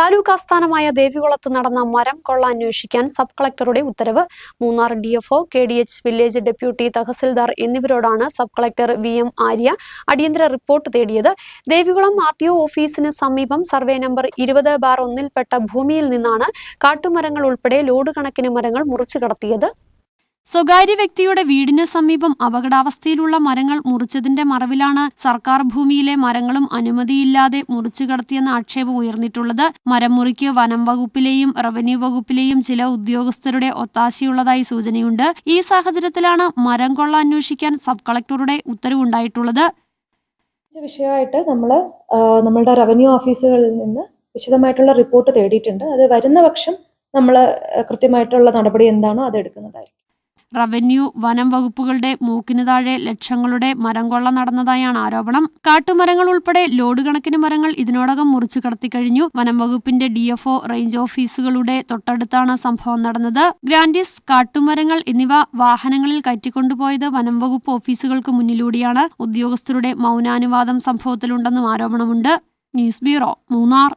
താലൂക്ക് ആസ്ഥാനമായ ദേവികുളത്ത് നടന്ന മരം കൊള്ള അന്വേഷിക്കാൻ സബ് കളക്ടറുടെ ഉത്തരവ്. Munnar DFO K D H village deputy tahsildar എന്നിവരോടാണ് sub collector V M Arya അടിയന്തര റിപ്പോർട്ട് തേടിയത്. ദേവികുളം ആർ ടി ഒ ഓഫീസിന് സമീപം സർവേ നമ്പർ ഇരുപത് ബാർ ഒന്നിൽപ്പെട്ട ഭൂമിയിൽ നിന്നാണ് കാട്ടുമരങ്ങൾ ഉൾപ്പെടെ ലോഡ് കണക്കിന് മരങ്ങൾ മുറിച്ചു കടത്തിയത്. സ്വകാര്യ വ്യക്തിയുടെ വീടിന് സമീപം അപകടാവസ്ഥയിലുള്ള മരങ്ങൾ മുറിച്ചതിന്റെ മറവിലാണ് സർക്കാർ ഭൂമിയിലെ മരങ്ങളും അനുമതിയില്ലാതെ മുറിച്ചു കടത്തിയെന്ന ആക്ഷേപം ഉയർന്നിട്ടുള്ളത്. മരം മുറിക്ക് വനം വകുപ്പിലെയും റവന്യൂ വകുപ്പിലെയും ചില ഉദ്യോഗസ്ഥരുടെ ഒത്താശയുള്ളതായി സൂചനയുണ്ട്. ഈ സാഹചര്യത്തിലാണ് മരം കൊള്ള അന്വേഷിക്കാൻ സബ് കളക്ടറുടെ ഉത്തരവുണ്ടായിട്ടുള്ളത്. വിഷയമായിട്ട് നമ്മൾ നമ്മളുടെ റവന്യൂ ഓഫീസുകളിൽ നിന്ന് വിശദമായിട്ടുള്ള റിപ്പോർട്ട് തേടിയിട്ടുണ്ട്. അത് വരുന്ന പക്ഷം നമ്മൾ കൃത്യമായിട്ടുള്ള നടപടി എന്താണോ അത് എടുക്കുന്നതായിരിക്കും. റവന്യൂ വനം വകുപ്പുകളുടെ മൂക്കിന് താഴെ ലക്ഷങ്ങളുടെ മരം കൊള്ള നടന്നതായാണ് ആരോപണം. കാട്ടുമരങ്ങൾ ഉൾപ്പെടെ ലോഡ് കണക്കിന് മരങ്ങൾ ഇതിനോടകം മുറിച്ചു കടത്തിക്കഴിഞ്ഞു. വനം വകുപ്പിന്റെ ഡിഎഫ്ഒ റേഞ്ച് ഓഫീസുകളുടെ തൊട്ടടുത്താണ് സംഭവം നടന്നത്. ഗ്രാൻഡിസ് കാട്ടുമരങ്ങൾ എന്നിവ വാഹനങ്ങളിൽ കയറ്റിക്കൊണ്ടുപോയത് വനം വകുപ്പ് ഓഫീസുകൾക്ക് മുന്നിലൂടെയാണ്. ഉദ്യോഗസ്ഥരുടെ മൗനാനുവാദം സംഭവത്തിലുണ്ടെന്നും ആരോപണമുണ്ട്. News bureau Munnar.